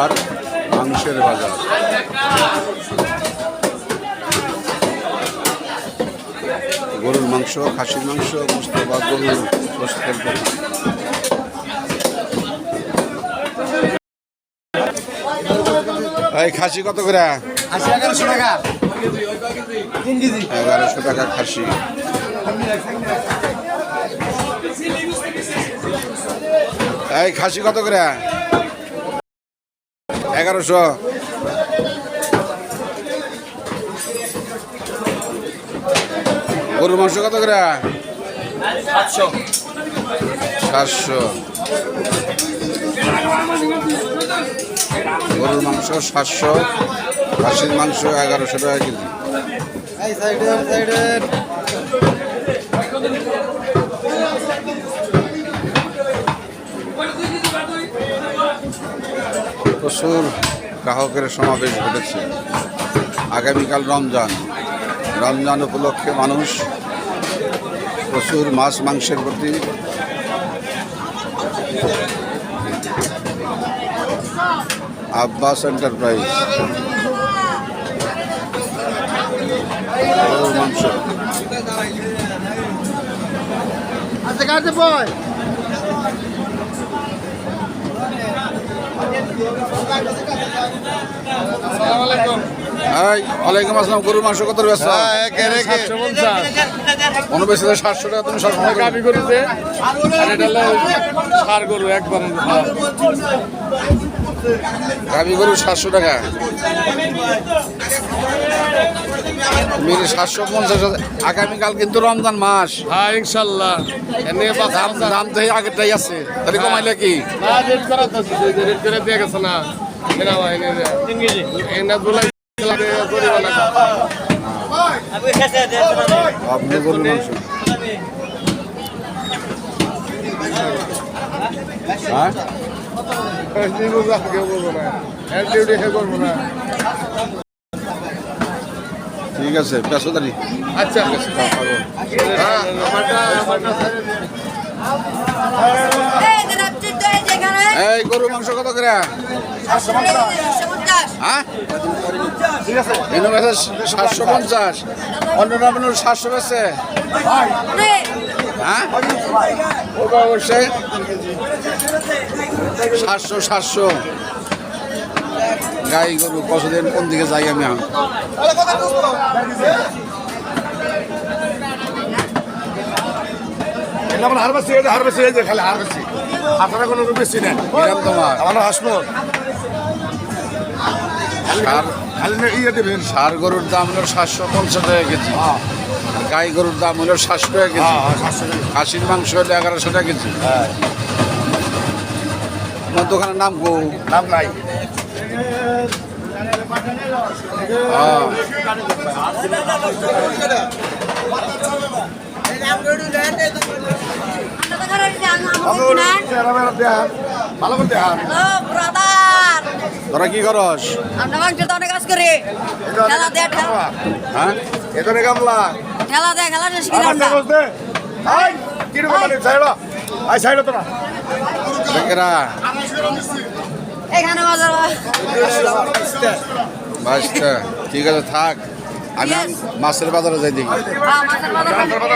আর মাংসের বাজার। গরুর মাংস খাসির মাংস গোস্ত বা গরুর গোস্তের এই খাসি কত করে? এগারোশো টাকা। এগারোশো টাকা খাসি। এই খাসি কত করে? এগারোশো। গরুর মাংস কত করে? সাতশো। সাতশো। গরুর মাংস সাতশো খাসির মাংস এগারোশো টাকা কেজি। সাইডে সাইডে। প্রচুর গ্রাহকের সমাবেশ ঘটেছে। আগামীকাল রমজান। রমজান উপলক্ষে মানুষ প্রচুর মাছ মাংসের প্রতি আব্বাস এন্টারপ্রাইজ। মাংস আচ্ছা কাটতে বয় এই ওয়ালাইকুম আসসালাম গরুর মাংস কত ব্যস্ত কোনো বেশি সাতশো টাকা তুমি সাতশো টাকা গাবি গরুতে আর এটা হলো সার গরু একবার গাভী গরু সাতশো টাকা। তুমি সাতশো পঞ্চাশ আগামীকাল কিন্তু রমজান মাস। হ্যাঁ ইনশাল্লাহ। দাম দাম তো আগেরটাই আছে। তাহলে কমাইলে কি? না রেট করা রেট করে দিয়ে গেছে না। এনা ভাই আপনি গরুর মাংস হ্যাঁ নিবো যা কেউ করব না এর ডিউটি হে করব না ঠিক আছে পেশোদারি আচ্ছা। এই গরুর মাংস কত করে হ্যাঁ? সাতশো পঞ্চাশ। অন্য আপনার সাতশো বেছে হ্যাঁ? ও অবশ্যই। সাতশো সাতশো। গাই গরু কতদিন কোন দিকে যাই আমি আমার হার বেশি এটা হার বেশি এই যে খালি হার বেশি আপনারা কোনো বেশি নেন আমার হাসনো সার খালি ইয়ে সার গরুর দাম হলো সাতশো পঞ্চাশ টাকা কেজি। আর গাই গরুর দাম হলো সাতশো টাকা কেজি। হ্যাঁ হ্যাঁ। খাসির মাংস হলো এগারোশো টাকা কেজি। আমার দোকানের নাম গো নাম নাই। হ্যাঁ। ভালো করে দেখান। তোরা কি করস? আমরা মাংস তো অনেক কাজ করি। খেলা দে হ্যাঁ? এখানে গামলা। খেলা দে খেলা দে। শিখি আমার আই মানে সাইডা আই সাইডা তোরা। বেকেরা এখানে বাজার বাইশটা ঠিক আছে থাক। আমি মাছের বাজারে যাই দেখি। বাজার